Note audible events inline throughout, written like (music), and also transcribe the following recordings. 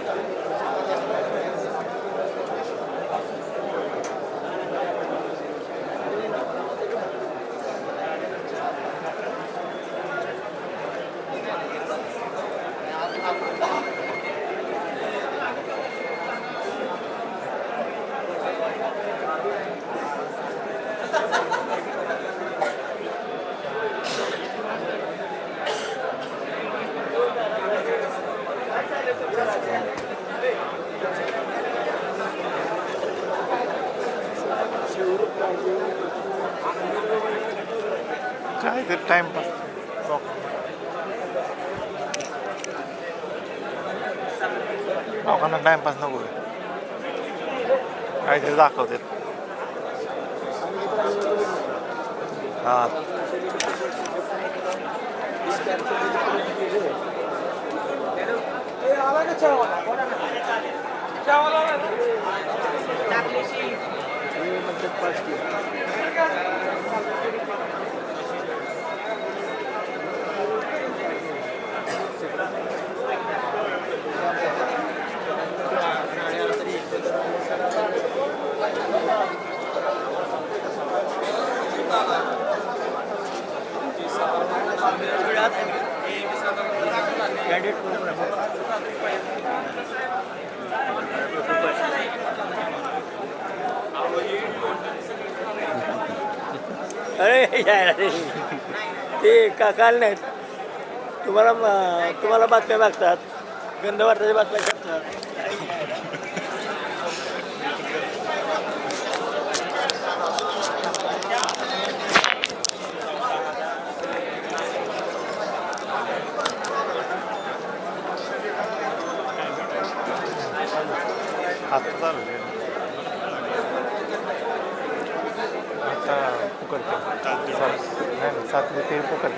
Exactamente. Timepass लोकांना timepass नको आहे. काहीतरी दाखवतात हा अरे (laughs) ते का काल नाहीत. तुम्हाला तुम्हाला बातम्या मागतात गंध वाटाच्या बातम्या करतात. आता चालू आहे. आता पुकडते सात नाही नाही, सात ते पुकडते ना आता शेवट किती वीस का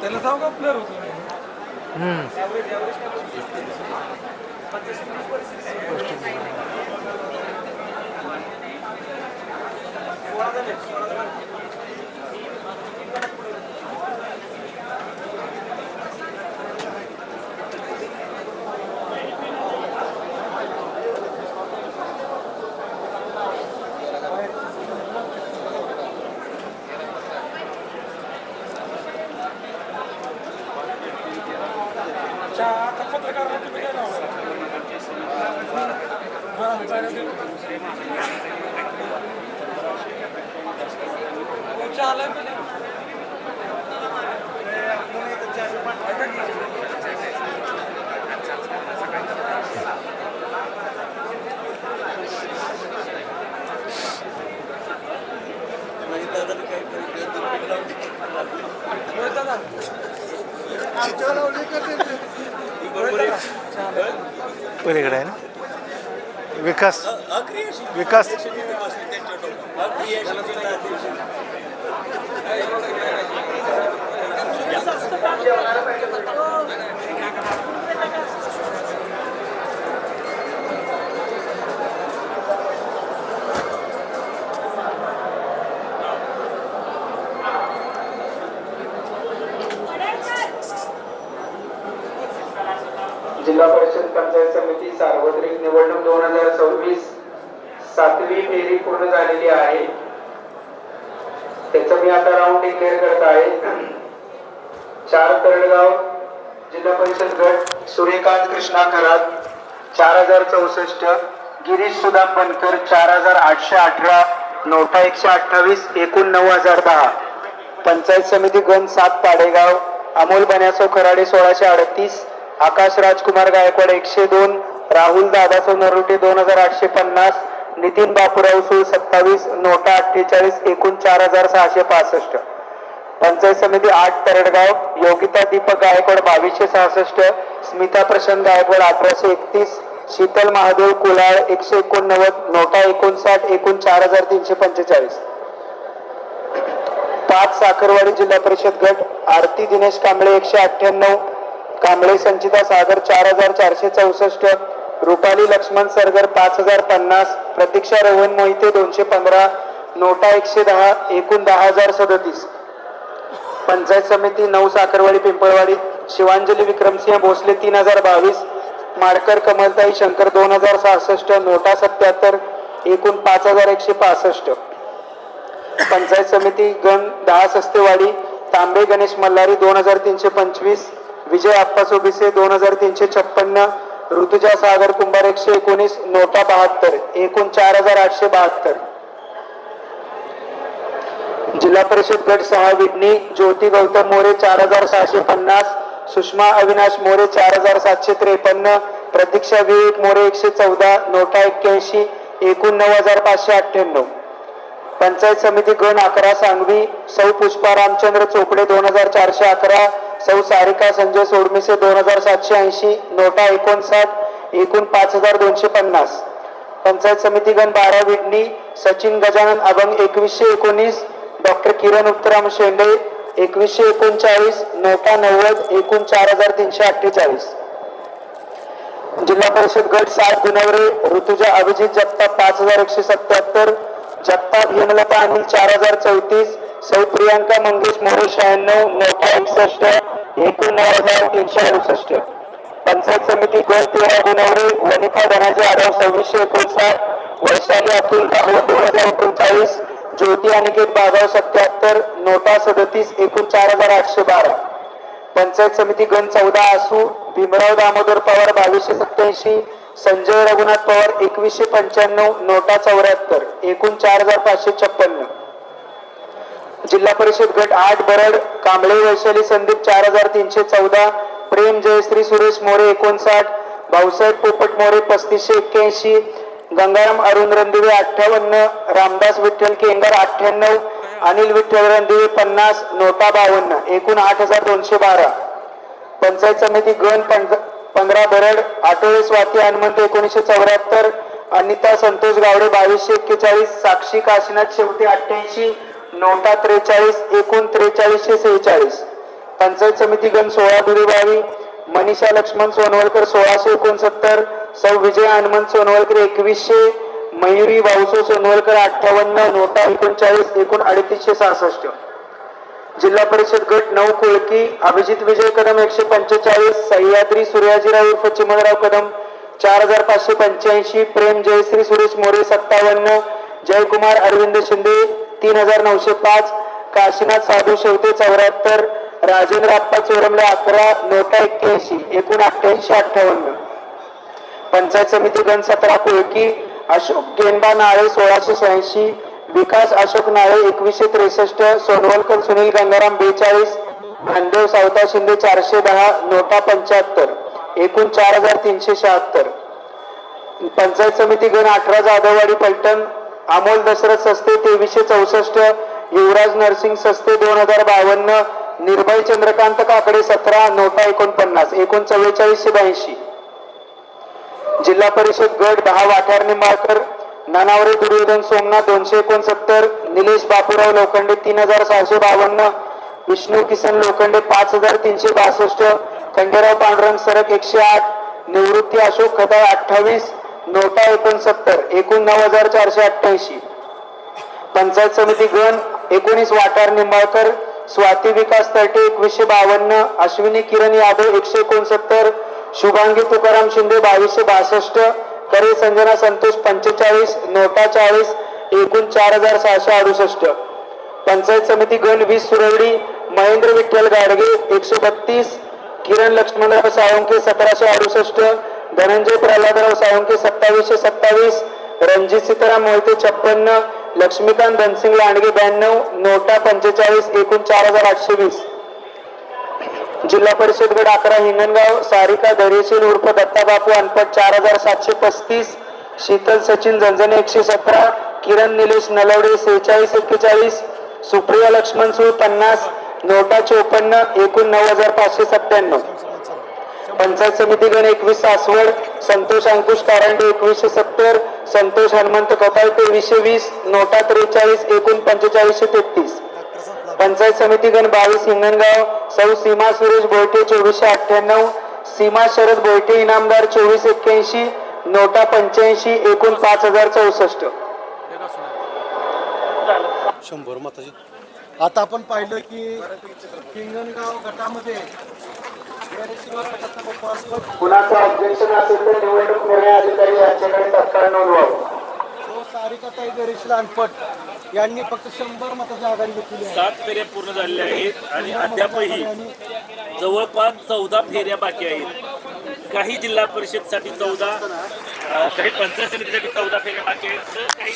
त्याला जाऊ का प्लेअर होतो? आता पलीकडे आहे ना? विकास विकास. पंचायत समिती सार्वत्रिक निवडणूक दोन हजार सव्वीस सातवी फेरी पूर्ण झालेली आहे. त्याचं मी आता राऊंड डिक्लेअर करत आहे. चार तरडगाव जिल्हा परिषद गट सूर्यकांत कृष्णा खरात चार हजार चौसष्ट गिरीश सुदाम बनकर चार हजार आठशे अठरा नोटा एकशे अठ्ठावीस एकूण नऊ हजार दहा. पंचायत समिती गण सात ताडेगाव अमोल बन्यासो खराडे सोळाशे अडतीस आकाश राजकुमार गायकवाड एकशे दोन राहुल दादासो नरोटे दोन हजार आठशे पन्नास नितीन बापूराव सूळ सत्तावीस नोटा अठ्ठेचाळीस एकूण चार हजार सहाशे पासष्ट. पंचायत समिती आठ तरडगाव योगिता दीपक गायकवाड बावीसशे सहासष्ट स्मिता प्रशांत गायकवाड अठराशे एकतीस शीतल महादेव कुलाळ एकशे एकोणनव्वद नोटा एकोणसाठ एकूण चार हजार तीनशे पंचेचाळीस. पाच साखरवाडी जिल्हा परिषद गट आरती दिनेश कांबळे एकशे अठ्ठ्याण्णव कांबळे संचिता सागर चार हजार चारशे चौसष्ट रुपाली लक्ष्मण सरगर पाच हजार पन्नास प्रतीक्षा रोहन मोहिते दोनशे पंधरा नोटा एकशे दहा एकूण दहा हजार सदतीस. पंचायत समिती नऊ साखरवाडी पिंपळवाडी शिवांजली विक्रमसिंह भोसले तीन हजार बावीस माडकर कमलताई शंकर दोन हजार सहासष्ट नोटा सत्याहत्तर एकूण पाच हजार एकशे पासष्ट. पंचायत समिती गण दहा सस्तेवाडी तांबे गणेश मल्हारी दोन हजार तीनशे पंचवीस विजय आप्पा सोबिसे दोन हजार तीनशे छप्पन्न ऋतुजा सागर कुंभार एकशे एकोणीस नोटा बहात्तर एकूण चार हजार आठशे बहात्तर. जिल्हा परिषद गट सहा विडणी ज्योती गौतम मोरे चार हजार सहाशे पन्नास सुषमा अविनाश मोरे चार हजार सातशे त्रेपन्न प्रतीक्षा विवेक मोरे एकशे चौदा नोटा एक्क्याऐंशी एकूण नऊ हजार पाचशे अठ्ठ्याण्णव. पंचायत समिती गण अकरा सांगवी सौ पुष्पा रामचंद्र चोपडे दोन हजार चारशे अकरा सौ सारिका संजय सोडमिसे दोन हजार सातशे ऐंशी नोटा एकोणसाठ एकूण पाच हजार दोनशे पन्नास. पंचायत समिती गण बारा विडणी सचिन गजानन अभंग एकवीसशे एकोणीस डॉक्टर किरण उत्तराम शेंडे एकवीसशे एकोणचाळीस नोटा नव्वद एकूण चार हजार तीनशे अठ्ठेचाळीस. जिल्हा परिषद गट सात गुणवरे ऋतुजा अभिजित जगताप पाच हजार एकशे सत्याहत्तर जगताप हेमलता अनिल चार हजार चौतीस सौ प्रियांका मंगेश मोरे शहाण्णव नोटा एकसष्ट एकूण नऊ हजार तीनशे अडुसष्ट. पंचायत समिती गट तेरा गुणवरे वनिता धनाजी आढाव सव्वीसशे एकोणसाठ वैशाली अतुल राहुल दोन हजार एकोणचाळीस ज्योती अनिकेत बागाव सत्याहत्तर नोटा सदतीस एकूण चार हजार आठशे बारा. पंचायत समिती गण चौदा आसू भीमराव दामोदर पवार बावीसशे सत्याऐंशी संजय रघुनाथ पवार एकवीसशे पंच्याण्णव नोटा चौऱ्याहत्तर एकूण चार हजार पाचशे छप्पन्न. जिल्हा परिषद गट आठ बरड कांबळे वैशाली संदीप चार हजार तीनशे चौदा प्रेम जयश्री सुरेश मोरे एकोणसाठ भाऊसाहेब पोपट मोरे पस्तीसशे एक्क्याऐंशी गंगाराम अरुण रणदिवे अठ्ठावन्न रामदास विठ्ठल केंगर अठ्ठ्याण्णव अनिल विठ्ठल रणदिवे पन्नास नोटा बावन्न एकूण आठ हजार दोनशे बारा. पंचायत समिती गण पंध- पंधरा बरड आठोळे स्वाती हनुमंत एकोणीसशे चौऱ्याहत्तर अनिता संतोष गावडे बावीसशे एक्केचाळीस साक्षी काशीनाथ शेवटी अठ्ठ्याऐंशी नोटा त्रेचाळीस एकूण त्रेचाळीसशे सेहेचाळीस. पंचायत समिती गण सोळा दुरीबावी मनीषा लक्ष्मण सोनवलकर सोळाशे एकोणसत्तर. सौ विजय हनुमंत सोनवलकर एकवीसशे. मयुरी भाऊसो सोनवलकर अठ्ठावन्न. नोटा एकोणचाळीस एकूण अडतीसशे सहासष्ट. जिल्हा परिषद गट नऊ कोळकी. अभिजित विजय कदम एकशे पंचेचाळीस. सह्याद्री सूर्याजीराव उर्फ चिमणराव कदम चार हजार पाचशे पंच्याऐंशी. प्रेम जयश्री सुरेश मोरे सत्तावन्न. जयकुमार अरविंद शिंदे तीन हजार नऊशे पाच काशीनाथ साधू शेवते चौऱ्याहत्तर राजेंद्र आप्पा चोरमले अकरा नोटा एक्क्याऐंशी एकूण अठ्ठ्याऐंशी अठ्ठावन्न. पंचायत समिती गण सतरा कोळकी अशोक गेंबा नाळे सोळाशे शहाऐंशी विकास अशोक नाळे एकवीसशे त्रेसष्ट सोनवलकर सुनील गंगाराम बेचाळीस भांदेव सावता शिंदे चारशे दहा नोटा पंच्याहत्तर एकूण चार हजार तीनशे शहात्तर. पंचायत समिती गण अठरा जाधववाडी पलटण अमोल दशरथ सस्ते तेवीसशे चौसष्ट युवराज नरसिंग सस्ते दोन हजार बावन्न निर्भय चंद्रकांत काकडे सतरा नोटा एकोणपन्नास एकूण चव्वेचाळीसशे ब्याऐंशी. जिल्हा परिषद गट दहा वाठार निंबाळकर नानावरे दुर्योधन सोमनाथ दोनशे एकोणसत्तर निलेश बापूराव लोखंडे तीन हजार सहाशे बावन्न विष्णू किसन लोखंडे पाच हजार तीनशे बासष्ट खंडेराव पांडुरंग सरक एकशे आठ निवृत्ती अशोक खताळ अठ्ठावीस नोटा एकोणसत्तर एकूण नऊ हजार चारशे अठ्ठ्याऐंशी. पंचायत समिती गण एकोणीस वाटार निंबाळकर स्वाती विकास तर्टे एकवीसशे बावन्न अश्विनी किरण यादव एकशे एकोणसत्तर शुभांगी तुकाराम शिंदे बावीसशे बासष्ट करे संजना संतोष पंचेचाळीस नोटा चाळीस एकूण चार हजार सहाशे अडुसष्ट. पंचायत समिती गण वीस सुरवडी महेंद्र विठ्ठल गाडगे एकशे बत्तीस किरण लक्ष्मणराव साळुंके सतराशे अडुसष्ट धनंजय प्रल्हादराव साळुंके सत्तावीसशे सत्तावीस रणजित सीताराम मोहिते छप्पन्न लक्ष्मीकांत धनसिंग लांडगे ब्याण्णव नोटा पंचेचाळीस एकूण चार हजार आठशे वीस. जिल्हा परिषद गट अकरा हिंगणगाव सारिका दरेशील उर्फ दत्ताबापू अनपट चार हजार सातशे पस्तीस शीतल सचिन झंझने एकशे सतरा किरण निलेश नलवडे सेहेचाळीस एक्केचाळीस सुप्रिया लक्ष्मण सुळ पन्नास नोटा चोपन्न एकूण नऊ हजार पाचशे सत्त्याण्णव. पंचायत समिती गण एकवीस सासवड संतोष अंकुश कारंडे एकवीसशे सत्तर संतोष हनुमंत कपाळ तेवीसशे वीस नोटा त्रेचाळीस एकूण पंचेचाळीसशे तेहतीस. पंचायत समिती गण बावीस हिंगणगाव सौ सीमा सुरेश बोयटे चोवीसशे अठ्ठ्याण्णव सीमा शरद बोयटे इनामदार चोवीस एक्क्याऐंशी नोटा पंच्याऐंशी एकूण पाच हजार चौसष्ट. शंभर मताची. आता आपण पाहिलं की हिंगणगाव गटामध्ये कुणाचं ऑब्जेक्शन असेल तर निवडणूक निर्णय अधिकारी यांच्याकडे तत्काळ नोंदवावं सारिकाताई लानपट यांनी फक्त शंभर मताची आघाडी घेतलेली आहे सात फेऱ्या पूर्ण झालेल्या आहेत आणि अद्यापही जवळपास चौदा फेऱ्या बाकी आहेत. काही जिल्हा परिषदसाठी चौदा काही पंचायत समितीसाठी चौदा फेऱ्या बाकी आहेत. काही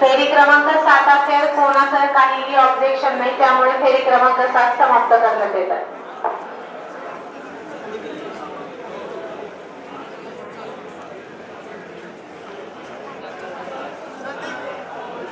फेरी क्रमांक सात असेल कोणाचं काहीही ऑब्जेक्शन नाही त्यामुळे फेरी क्रमांक सात समाप्त करण्यात येतात